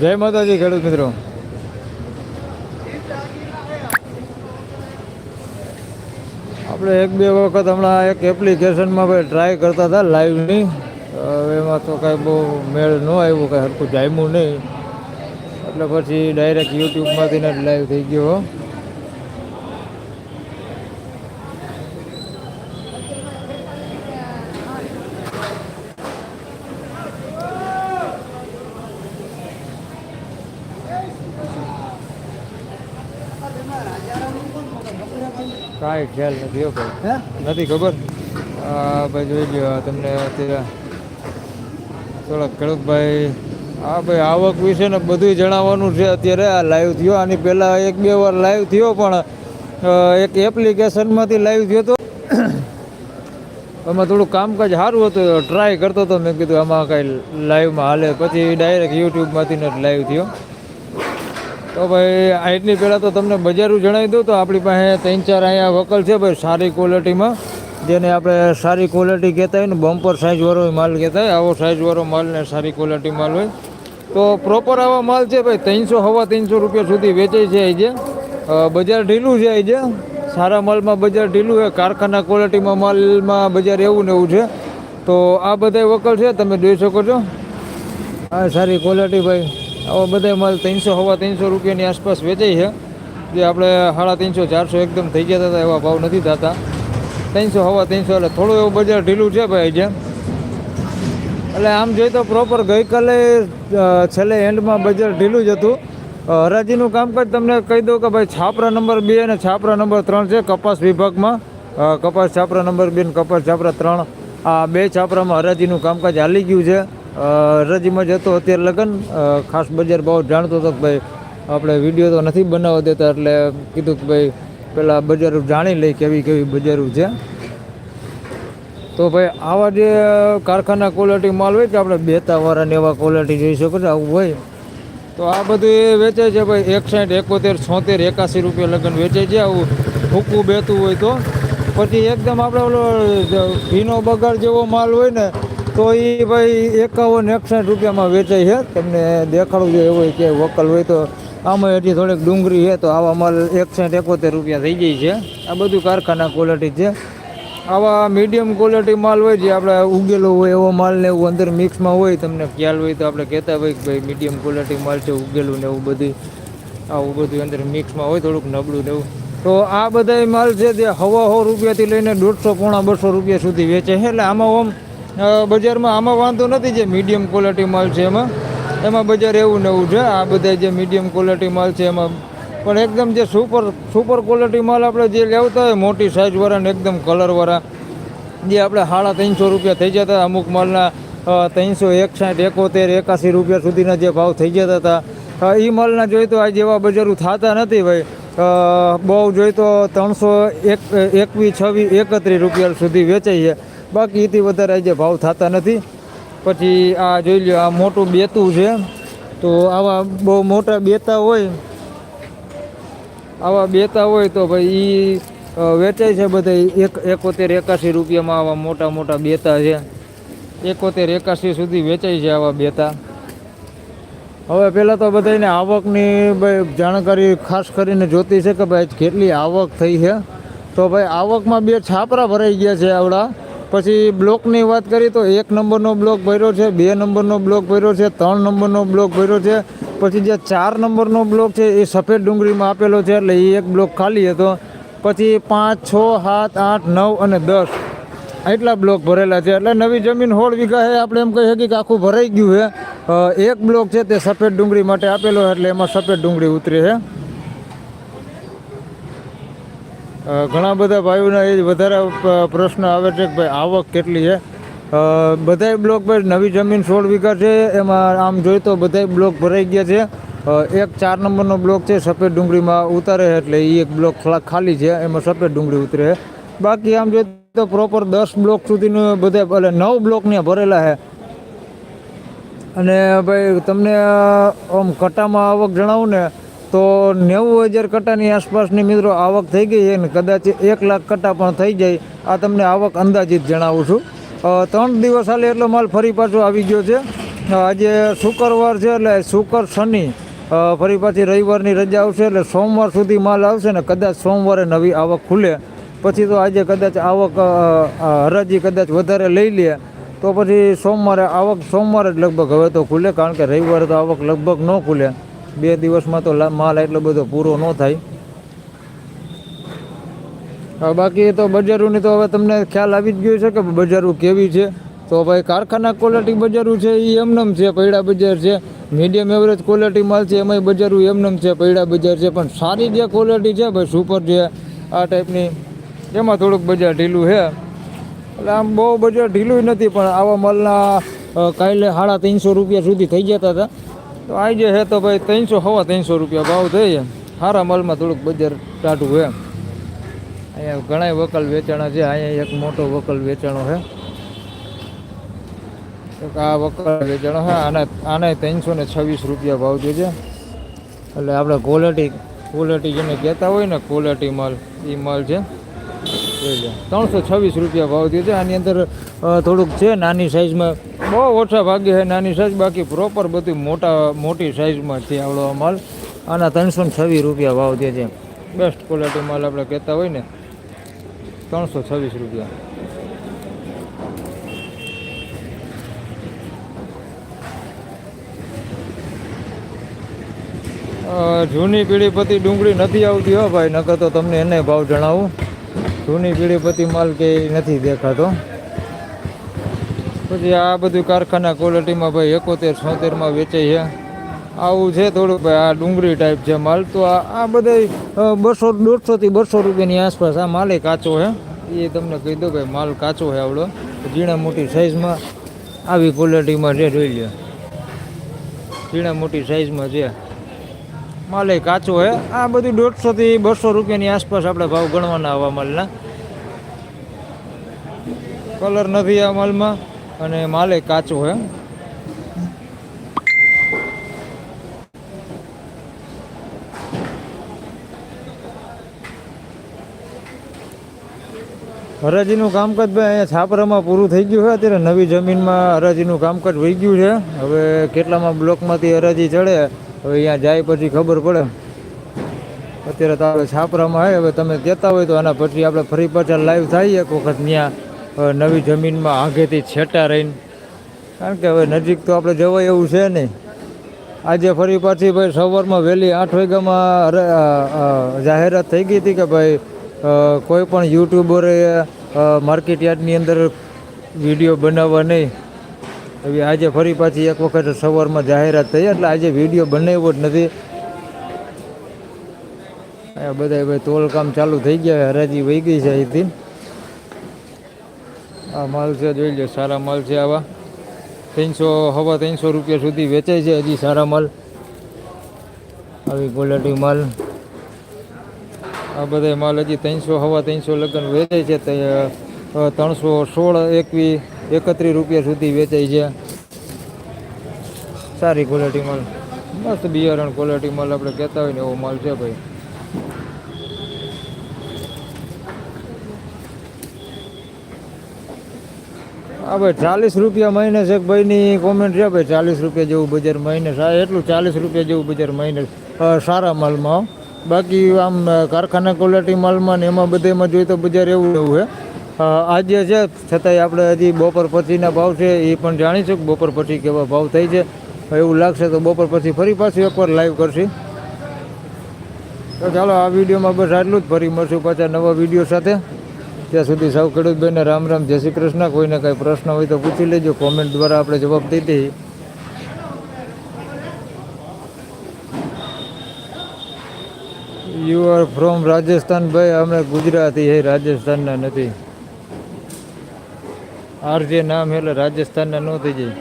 જય માતાજી, ખેડૂત મિત્રો. આપણે એક બે વખત હમણાં એક એપ્લિકેશનમાં ભાઈ ટ્રાય કરતા હતા લાઈવની એમાં તો કાંઈ બહુ મેળ ન આવ્યો, કાંઈ સરખું જામ્યું નહીં. એટલે પછી ડાયરેક્ટ યુટ્યુબમાંથી જ લાઈવ થઈ ગયો. કાંઈ ખ્યાલ નથી હો ભાઈ. નથી ખબર? ભાઈ જોઈ લ્યો તમને અત્યારે થોડાક ખેડૂતભાઈ હા ભાઈ આવક વિશે ને બધું જણાવવાનું છે અત્યારે. આ લાઈવ થયો આની પહેલાં એક બે વાર લાઈવ થયો પણ એક એપ્લિકેશનમાંથી લાઈવ થયો તો એમાં થોડું કામકાજ સારું હતું ટ્રાય કરતો હતો મેં કીધું આમાં કાંઈ લાઈવમાં હાલે. પછી ડાયરેક્ટ યુટ્યુબમાંથી ને લાઈવ થયો. તો ભાઈ આઈટની પહેલાં તો તમને બજારું જણાવી દઉં તો આપણી પાસે ત્રણ ચાર અહીંયા વકલ છે ભાઈ, સારી ક્વોલિટીમાં જેને આપણે સારી ક્વોલિટી કહેતા હોય ને બમ્પર સાઇઝવાળો માલ કહેતા હોય, આવો સાઇઝવાળો માલ ને સારી ક્વોલિટી માલ હોય. તો પ્રોપર આવા માલ છે ભાઈ, ત્રણસો, હવા ત્રણસો રૂપિયા સુધી વેચાય છે અહીં જે. બજાર ઢીલું છે અહીં જે. સારા માલમાં બજાર ઢીલું છે, કારખાના ક્વોલિટીમાં માલમાં બજાર એવું ને એવું છે. તો આ બધા વકલ છે, તમે જોઈ શકો છો. આ સારી ક્વોલિટી ભાઈ. આવા બધા માલ ત્રણસો, હવા ત્રણસો રૂપિયાની આસપાસ વેચાય છે. જે આપણે સાડા ત્રણસો, ચારસો એકદમ થઈ ગયા હતા, એવા ભાવ નથી થતા. ત્રણસો, હવા ત્રણસો, એટલે થોડું એવું બજાર ઢીલું છે ભાઈ જે. એટલે આમ જોઈએ તો પ્રોપર ગઈકાલે છેલ્લે એન્ડમાં બજાર ઢીલું જ હતું. હરાજીનું કામકાજ તમને કહી દઉં કે ભાઈ છાપરા નંબર બે અને છાપરા નંબર ત્રણ છે કપાસ વિભાગમાં. કપાસ છાપરા નંબર બે અને કપાસ છાપરા ત્રણ. આ બે છાપરામાં હરાજીનું કામકાજ હાલી ગયું છે. અ, હરાજીમાં જતો અત્યારે લગન ખાસ બજાર ભાવ જાણતો હતો કે ભાઈ આપણે વીડિયો તો નથી બનાવવા દેતા એટલે કીધું કે ભાઈ પહેલાં બજાર જાણી લઈ કેવી કેવી બજારો છે. તો ભાઈ આવા જે કારખાના ક્વોલિટી માલ હોય કે આપણે બેતાવાળા ને એવા ક્વોલિટી જોઈ શકો છો આવું હોય. તો આ બધું એ વેચાય છે ભાઈ એકસાઠ એકોતેર છોતેર એકાસી રૂપિયા લગન વેચાય છે આવું ફૂકવું બેતું હોય તો. પછી એકદમ આપણે ઓલો ભીનો બગાડ જેવો માલ હોય ને તો એ ભાઈ એકાવન એકસઠ રૂપિયામાં વેચાય છે. તમને દેખાડવું જોઈએ એવું કે વકલ હોય તો. આમાં હજી થોડીક ડુંગળી છે તો આવા માલ એકસઠ એકોતેર રૂપિયા થઈ જાય છે. આ બધું કારખાના ક્વોલિટી છે. આવા મીડિયમ ક્વોલિટી માલ હોય જે આપણે ઉગેલો હોય એવો માલ ને એવું અંદર મિક્સમાં હોય તમને ખ્યાલ હોય તો આપણે કહેતા હોય કે ભાઈ મીડિયમ ક્વોલિટી માલ છે ઉગેલું ને એવું બધું. આવું બધું અંદર મિક્સમાં હોય થોડુંક નબળું ને એવું. તો આ બધા માલ છે જે હવા સો રૂપિયાથી લઈને દોઢસો પોણા બસો રૂપિયા સુધી વેચે છે. એટલે આમાં અ, બજારમાં આમાં વાંધો નથી જે મીડિયમ ક્વોલિટી માલ છે એમાં. એમાં બજાર એવું ને એવું છે. આ બધા જે મીડિયમ ક્વોલિટી માલ છે એમાં. પણ એકદમ જે સુપર સુપર ક્વોલિટી માલ આપણે જે લેવતા હોય મોટી સાઇઝવાળા ને એકદમ કલરવાળા જે આપણે સાડા ત્રણસો રૂપિયા થઈ જતા અમુક માલના ત્રણસો એકસાઠ, એકોતેર, એકાસી રૂપિયા સુધીના જે ભાવ થઈ જતા હતા. એ માલના જોઈએ તો આ જેવા બજારો થતા નથી ભાઈ. બહુ જોઈએ તો ત્રણસો એક, એકવીસ, છવ્વીસ, એકત્રીસ રૂપિયા સુધી વેચાઈએ બાકી એથી વધારે આજે ભાવ થતા નથી. પછી આ જોઈ લો આ મોટું બેતું છે. તો આવા બહુ મોટા બેતા હોય, આવા બેતા હોય તો ભાઈ એ વેચાય છે બધા એક, એકોતેર એકાસી રૂપિયામાં આવા મોટા મોટા બેતા છે. એકોતેર એકાસી સુધી વેચાય છે આવા બેતા. હવે પહેલાં તો બધાને આવકની ભાઈ જાણકારી ખાસ કરીને જોતી છે કે ભાઈ કેટલી આવક થઈ છે. તો ભાઈ આવકમાં બે છાપરા ભરાઈ ગયા છે આવડા. પછી બ્લોકની વાત કરીએ તો એક નંબરનો બ્લોક ભર્યો છે, બે નંબરનો બ્લોક ભર્યો છે, ત્રણ નંબરનો બ્લોક ભર્યો છે. પછી જે ચાર નંબરનો બ્લોક છે એ સફેદ ડુંગળીમાં આપેલો છે, એટલે એ એક બ્લોક ખાલી હતો. પછી પાંચ, છ, સાત, આઠ, નવ અને દસ એટલા બ્લોક ભરેલા છે. એટલે નવી જમીન હોળ વીઘા છે આપણે એમ કહી શકીએ કે આખું ભરાઈ ગયું છે એક બ્લોક છે તે સફેદ ડુંગળી માટે આપેલો એટલે એમાં સફેદ ડુંગળી ઉતરે છે. ઘણા બધા ભાઈઓના એ વધારે પ્રશ્ન આવે છે કે ભાઈ આવક કેટલી છે. બધા બ્લોક ભાઈ નવી જમીન સોળ વીઘા છે, એમાં આમ જોઈએ તો બધાય બ્લોક ભરાઈ ગયા છે. એક ચાર નંબરનો બ્લોક છે, સફેદ ડુંગળીમાં ઉતારે એટલે એ એક બ્લોક ખલા- છે, એમાં સફેદ ડુંગળી ઉતરે બાકી આમ જોઈએ તો પ્રોપર દસ બ્લોક સુધીનું બધા એટલે નવ બ્લોક ત્યાં ભરેલા છે. અને ભાઈ તમને આમ કટામાં આવક જણાવું ને તો નેવું હજાર કટાની આસપાસની મિત્રો આવક થઈ ગઈ છે ને કદાચ એક લાખ કટા પણ થઈ જાય. આ તમને આવક અંદાજિત જણાવું છું. ત્રણ દિવસ હાલે એટલો માલ ફરી પાછો આવી ગયો છે. આજે શુક્રવાર છે એટલે શુક્ર શનિ. ફરી પાછી રવિવારની રજા આવશે એટલે સોમવાર સુધી માલ આવશે ને કદાચ સોમવારે નવી આવક ખુલે. પછી તો આજે કદાચ આવક હરાજી કદાચ વધારે લઈ લે. તો પછી સોમવારે આવક સોમવારે જ લગભગ હવે તો ખુલે કારણ કે રવિવારે તો આવક લગભગ ન ખુલે. બે દિવસમાં તો માલ એટલો બધો પૂરો ન થાય. બાકી તો બજારોની તો હવે તમને ખ્યાલ આવી જ ગયો છે કે બજારો કેવી છે. તો ભાઈ કારખાના ક્વોલિટી બજારો છે એ એમનેમ છે, પૈડા બજાર છે. મીડિયમ એવરેજ ક્વોલિટી માલ છે, એમાંય બજારો એમનેમ છે, પૈડા બજાર છે. પણ સારી જે ક્વોલિટી છે, ભાઈ સુપર છે, આ ટાઈપની એમાં થોડુંક બજાર ઢીલું છે એટલે આમ બહુ બજાર ઢીલું નથી, પણ આવા માલના કાલે સાડા ત્રણસો રૂપિયા સુધી થઈ જતા હતા. તો આ જે છે તો ભાઈ ત્રણસો હવા ત્રણસો રૂપિયા ભાવ થઈ એમ સારા માલમાં થોડુંક બજાર ટાઢું એમ અહીંયા ઘણા વકલ વેચાણા છે. અહીંયા એક મોટો વકલ વેચાણો છે. આ વકલ વેચાણો છે. આના, આને ત્રણસો ને છવ્વીસ રૂપિયા ભાવ જે એટલે આપણે ક્વોલિટી ક્વોલિટી જેને કહેતા હોય ને ક્વોલિટી માલ એ માલ છે. ત્રણસો છવ્વીસ રૂપિયા ભાવ થયો છે. આની અંદર થોડુંક છે નાની સાઇઝમાં બહુ ઓછા ભાગે છે નાની સાઇઝ બાકી પ્રોપર બધું મોટા, મોટી સાઇઝમાં છે આવડો માલ. આના ત્રણસો છવ્વીસ રૂપિયા ભાવ થયો છે. બેસ્ટ ક્વોલિટી માલ આપણે કહેતા હોય ને, ત્રણસો છવ્વીસ રૂપિયા. જૂની પેઢી પતિ ડુંગળી નથી આવતી હો ભાઈ, નકર તો તમને એને ભાવ જણાવું. જૂની પેઢી પતિ માલ કે નથી દેખાતો. પછી આ બધું કારખાના ક્વોલિટીમાં ભાઈ એકોતેર, છોતેરમાં વેચાય છે. આવું છે થોડું ભાઈ, આ ડુંગળી ટાઈપ છે માલ. તો આ આ બધા બસો, દોઢસોથી બસો રૂપિયાની આસપાસ આ માલે કાચો છે. એ તમને કહી દો ભાઈ, માલ કાચો છે આવડો. ઝીણા મોટી સાઇઝમાં આવી ક્વોલિટીમાં છે, જોઈ લે ઝીણા મોટી સાઇઝમાં છે. માલે કાચો હે. આ બધું દોઢસોથી બસો રૂપિયાની આસપાસ આપણે ભાવ ગણવાના આવા માલના. કલર નથી આ માલમાં અને માલે કાચો હે. હરાજીનું કામકાજ ભાઈ અહીંયા છાપરામાં પૂરું થઈ ગયું છે. અત્યારે નવી જમીનમાં હરાજીનું કામકાજ વહી ગયું છે. હવે કેટલામાં બ્લોકમાંથી હરાજી ચડે હવે અહીંયા જાય પછી ખબર પડે. અત્યારે તો છાપરામાં હોય હવે તમે કહેતા હોય તો આના પછી આપણે ફરી પાછા લાઈવ થાય એક વખત ત્યાં નવી જમીનમાં આઘેથી છેટા રહીને. કારણ કે હવે નજીક તો આપણે જવાય એવું છે નહીં. આજે ફરી પાછી ભાઈ સવારમાં વહેલી આઠ વાગ્યામાં જાહેરાત થઈ ગઈ હતી કે ભાઈ કોઈ પણ યુટ્યુબરે માર્કેટ યાર્ડની અંદર વીડિયો બનાવવા નહીં. હવે આજે ફરી પાછી એક વખત સવારમાં જાહેરાત થઈ, એટલે આજે વીડિયો બનાવ્યો જ નથી. અહીંયા બધા ભાઈ તોલકામ ચાલુ થઈ ગયા હરાજી વહી ગઈ છે અહીંથી. આ માલ છે, જોઈ લો સારા માલ છે આવા. ત્રણસો, હવા ત્રણસો રૂપિયા સુધી વેચાય છે હજી સારા માલ. આવી ક્વોલિટી માલ. આ બધા માલ હજી ત્રણસો, હવા ત્રણસો લગ્ન વેચાય છે ત્રણસો સોળ એકવીસ એકત્રીસ રૂપિયા સુધી વેચાય છે. સારી ક્વોલિટી માલ. મસ્ત બિયારણ ક્વોલિટી માલ આપણે કહેતા હોય ને એવો માલ છે ભાઈ. હા ભાઈ ચાલીસ રૂપિયા મહિને છે એક ભાઈની કોમેન્ટ છે ભાઈ. ચાલીસ રૂપિયા જેવું બજાર મહિને સા- એટલું ચાલીસ રૂપિયા જેવું બજાર મહિને સારા માલમાં બાકી આમ કારખાના ક્વોલિટી માલમાં ને એમાં બધેમાં જોઈએ તો બજાર એવું એવું છે. આજે છે, છતાંય આપણે હજી બપોર પછીના ભાવ છે, એ પણ જાણીશું કે બપોર પછી કેવા ભાવ થઈ છે. એવું લાગશે તો બપોર પછી ફરી પાછું એકવાર લાઈવ કરશે. તો ચાલો, આ વિડીયોમાં બસ આટલું જ. ફરી મળશું પાછા નવા વીડિયો સાથે. ત્યાં સુધી સૌ ખેડૂત ભાઈને રામ રામ, જય શ્રી કૃષ્ણ. કોઈને કાંઈ પ્રશ્ન હોય તો પૂછી લેજો. કોમેન્ટ દ્વારા આપણે જવાબ દઈ દઈએ. યુ આર ફ્રોમ રાજસ્થાન, ભાઈ. અમે ગુજરાતી હે, રાજસ્થાનના નથી. આર જે નામ એટલે રાજસ્થાનના ન થઈ જાય.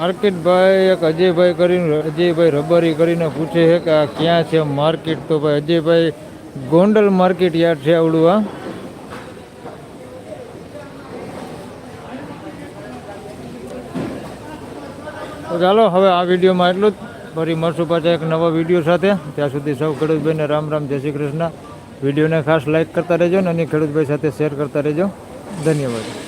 માર્કેટભાઈ એક અજયભાઈ કરીને, અજયભાઈ રબારી કરીને પૂછે છે કે આ ક્યાં છે માર્કેટ? તો ભાઈ અજયભાઈ, ગોંડલ માર્કેટ યાર્ડ છે આવડું આ તો ચાલો, હવે આ વિડીયોમાં એટલું જ. ફરી મળશું પાછા એક નવા વીડિયો સાથે. ત્યાં સુધી સૌ ખેડૂતભાઈને રામ રામ, જય શ્રી કૃષ્ણ. વિડીયોને ખાસ લાઇક કરતા રહેજો ને અને ખેડૂતભાઈ સાથે શેર કરતા રહેજો. ધન્યવાદ.